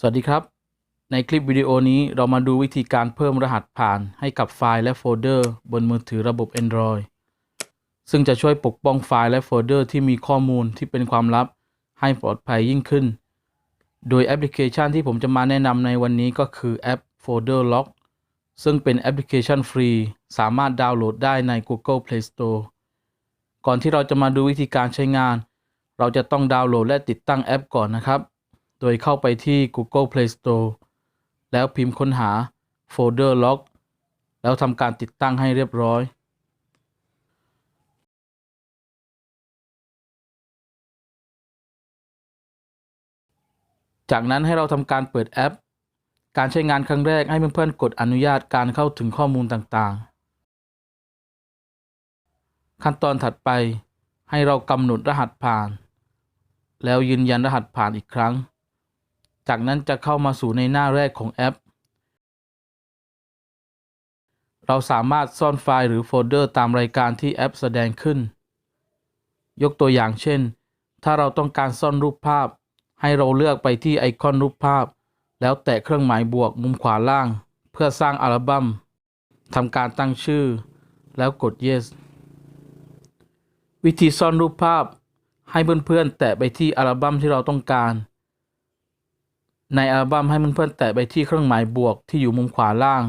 สวัสดีครับ ในคลิปวิดีโอนี้เรามาดูวิธีการเพิ่มรหัสผ่านให้กับไฟล์และโฟลเดอร์ บนมือถือระบบ Android ซึ่งจะช่วยปกป้องไฟล์และโฟลเดอร์ที่มีข้อมูลที่เป็นความลับให้ปลอดภัยยิ่งขึ้น โดยแอปพลิเคชันที่ผมจะมาแนะนำในวันนี้ก็คือแอป Folder Lock ซึ่งเป็นแอปพลิเคชันฟรี สามารถดาวน์โหลดได้ใน Google Play Store ก่อนที่เราจะมาดูวิธีการใช้งาน เราจะต้องดาวน์โหลดและติดตั้งแอปก่อนนะครับ โดยเข้าไปที่ Google Play Store แล้วพิมพ์ค้นหา Folder Lock แล้วทำการติดตั้งให้เรียบร้อย จากนั้นให้เราทำการเปิดแอป การใช้งานครั้งแรกให้เพื่อนๆกดอนุญาตการเข้าถึงข้อมูลต่างๆ ขั้นตอนถัดไปให้เรากำหนดรหัสผ่าน แล้วยืนยันรหัสผ่านอีกครั้ง จากนั้นจะเข้ามาสู่ในหน้าแรกของแอป เราสามารถซ่อนไฟล์หรือโฟลเดอร์ตามรายการที่แอปแสดงขึ้น ยกตัวอย่างเช่น ถ้าเราต้องการซ่อนรูปภาพ ให้เราเลือกไปที่ไอคอนรูปภาพ แล้วแตะเครื่องหมายบวกมุมขวาล่าง เพื่อสร้างอัลบั้มทำการตั้งชื่อ แล้วกด yes วิธีซ่อนรูปภาพ ให้เพื่อนๆแตะไปที่อัลบั้มที่เราต้องการ ในอัลบั้มให้เพื่อนๆแตะไปที่เครื่องหมายบวกที่อยู่มุมขวาล่าง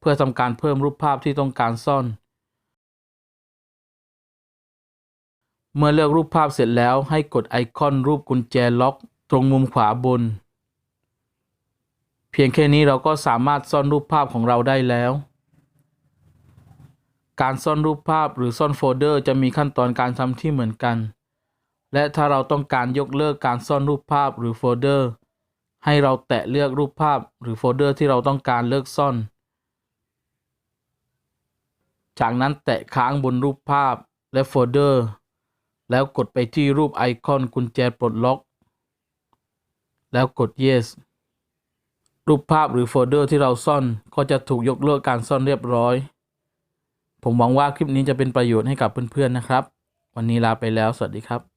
เพื่อทำการเพิ่มรูปภาพที่ต้องการซ่อน เมื่อเลือกรูปภาพเสร็จแล้วให้กดไอคอนรูปกุญแจล็อก ตรงมุมขวาบน เพียงแค่นี้เราก็สามารถซ่อนรูปภาพของเราได้แล้ว การซ่อนรูปภาพหรือซ่อนโฟลเดอร์จะมีขั้นตอนการทำที่เหมือนกัน และถ้าเราต้องการยกเลิกการซ่อนรูปภาพหรือโฟลเดอร์ ให้เราแตะเลือกรูปภาพหรือโฟลเดอร์ที่เราต้องการเลิกซ่อน จากนั้นแตะค้างบนรูปภาพและโฟลเดอร์ แล้วกดไปที่รูปไอคอนกุญแจปลดล็อก แล้วกด yes รูปภาพหรือโฟลเดอร์ที่เราซ่อนก็จะถูกยกเลิกการซ่อนเรียบร้อย ผมหวังว่าคลิปนี้จะเป็นประโยชน์ให้กับเพื่อนๆนะครับ วันนี้ลาไปแล้ว สวัสดีครับ